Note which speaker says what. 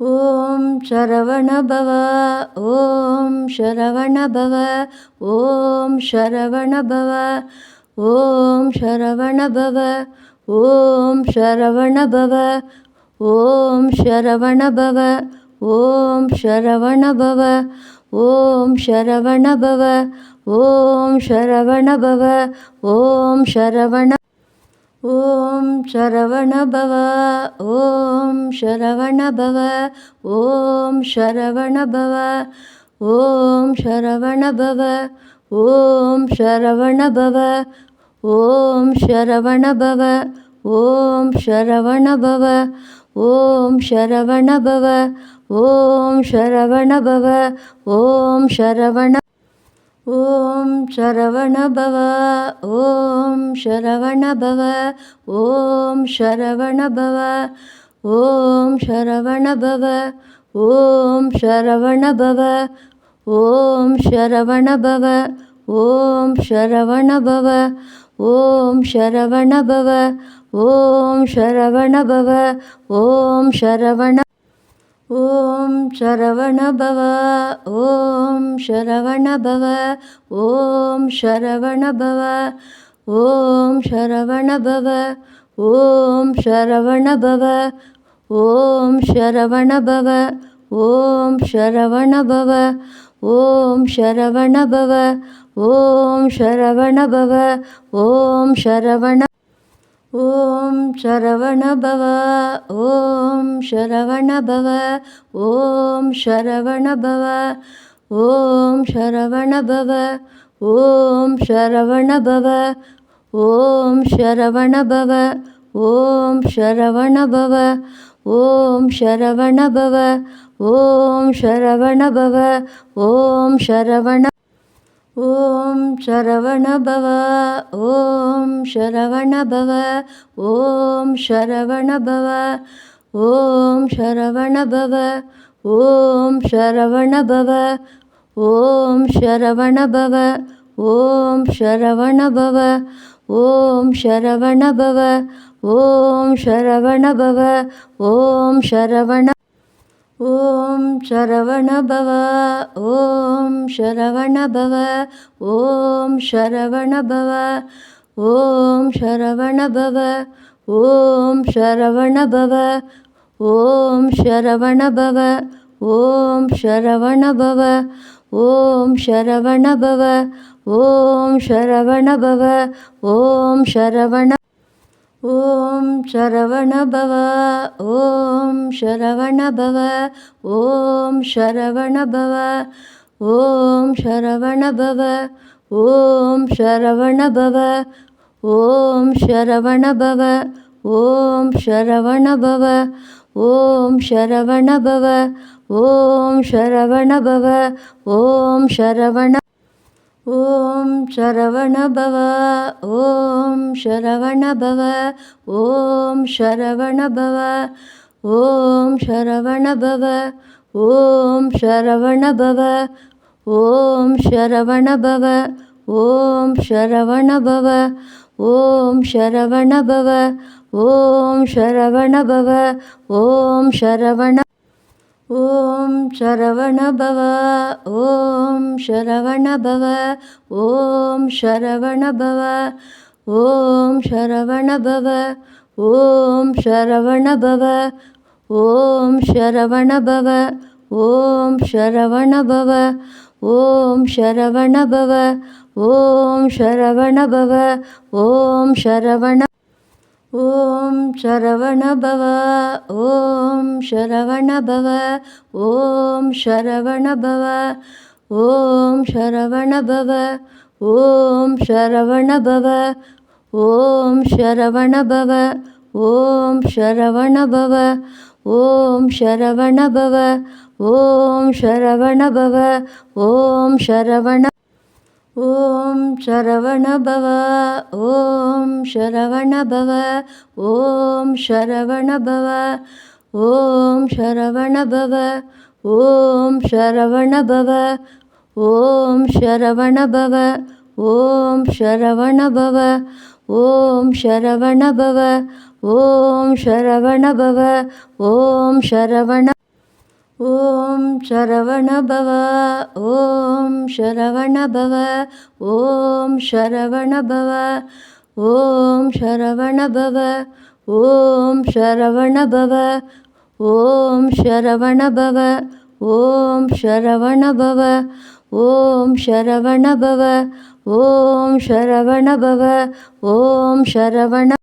Speaker 1: ॐ शरवणभव ॐ शरवणभव ॐ शरवणभव ॐ शरवणभव ॐ शरवणभव ॐ शरवणभव ॐ शरवणभव ॐ शरवणभव ॐ शरवणभव ॐ Sharavana ஓம் Saravanabhava ஓம் Saravanabhava ஓம் Saravanabhava ஓம் Saravanabhava ஓம் Saravanabhava ஓம் Saravanabhava ஓம் Saravanabhava ஓம் Saravanabhava ஓம் Saravanabhava ஓம் Saravana ஓம் Saravanabhava ஓம் Saravanabhava ஓம் Saravanabhava ஓம் Saravanabhava ஓம் Saravanabhava ஓம் Saravanabhava ஓம் Saravanabhava ஓம் Saravanabhava ஓம் Saravanabhava ஓம் Saravana ॐ शरवणभव ॐ शरवणभव ॐ शरवणभव ॐ शरवणभव ॐ शरवणभव ॐ शरवणभव ॐ शरवणभव ॐ शरवणभव ॐ शरवणभव ॐ Sharavana ஓம் Saravanabhava ஓம் Saravanabhava ஓம் Saravanabhava ஓம் Saravanabhava ஓம் Saravanabhava ஓம் Saravanabhava ஓம் Saravanabhava ஓம் Saravanabhava ஓம் Saravanabhava ஓம் Saravana ஓம் Saravanabhava ஓம் Saravanabhava ஓம் Saravanabhava ஓம் Saravanabhava ஓம் Saravanabhava ஓம் Saravanabhava ஓம் Saravanabhava ஓம் Saravanabhava ஓம் Saravanabhava ஓம் Saravana ஓம் Saravanabhava ஓம் Saravanabhava ஓம் Saravanabhava ஓம் Saravanabhava ஓம் Saravanabhava ஓம் Saravanabhava ஓம் Saravanabhava ஓம் Saravanabhava ஓம் Saravanabhava ஓம் Saravana ஓம் Saravanabhava ஓம் Saravanabhava ஓம் Saravanabhava ஓம் Saravanabhava ஓம் Saravanabhava ஓம் Saravanabhava ஓம் Saravanabhava ஓம் Saravanabhava ஓம் Saravanabhava ஓம் Saravana ஓம் Saravanabhava ஓம் Saravanabhava ஓம் Saravanabhava ஓம் Saravanabhava ஓம் Saravanabhava ஓம் Saravanabhava ஓம் Saravanabhava ஓம் Saravanabhava ஓம் Saravanabhava ஓம் Saravana ஓம் Saravanabhava ஓம் Saravanabhava ஓம் Saravanabhava ஓம் Saravanabhava ஓம் Saravanabhava ஓம் Saravanabhava ஓம் Saravanabhava ஓம் Saravanabhava ஓம் Saravanabhava ஓம் Saravana ஓம் Saravanabhava ஓம் Saravanabhava ஓம் Saravanabhava ஓம் Saravanabhava ஓம் Saravanabhava ஓம் Saravanabhava ஓம் Saravanabhava ஓம் Saravanabhava ஓம் Saravanabhava ஓம் Saravana ஓம் Saravanabhava ஓம் Saravanabhava ஓம் Saravanabhava ஓம் Saravanabhava ஓம் Saravanabhava ஓம் Saravanabhava ஓம் Saravanabhava ஓம் Saravanabhava ஓம் Saravanabhava ஓம் Saravana ஓம் Saravanabhava ஓம் Saravanabhava ஓம் Saravanabhava ஓம் Saravanabhava ஓம் Saravanabhava ஓம் Saravanabhava ஓம் Saravanabhava ஓம் Saravanabhava ஓம் Saravanabhava ஓம் Saravana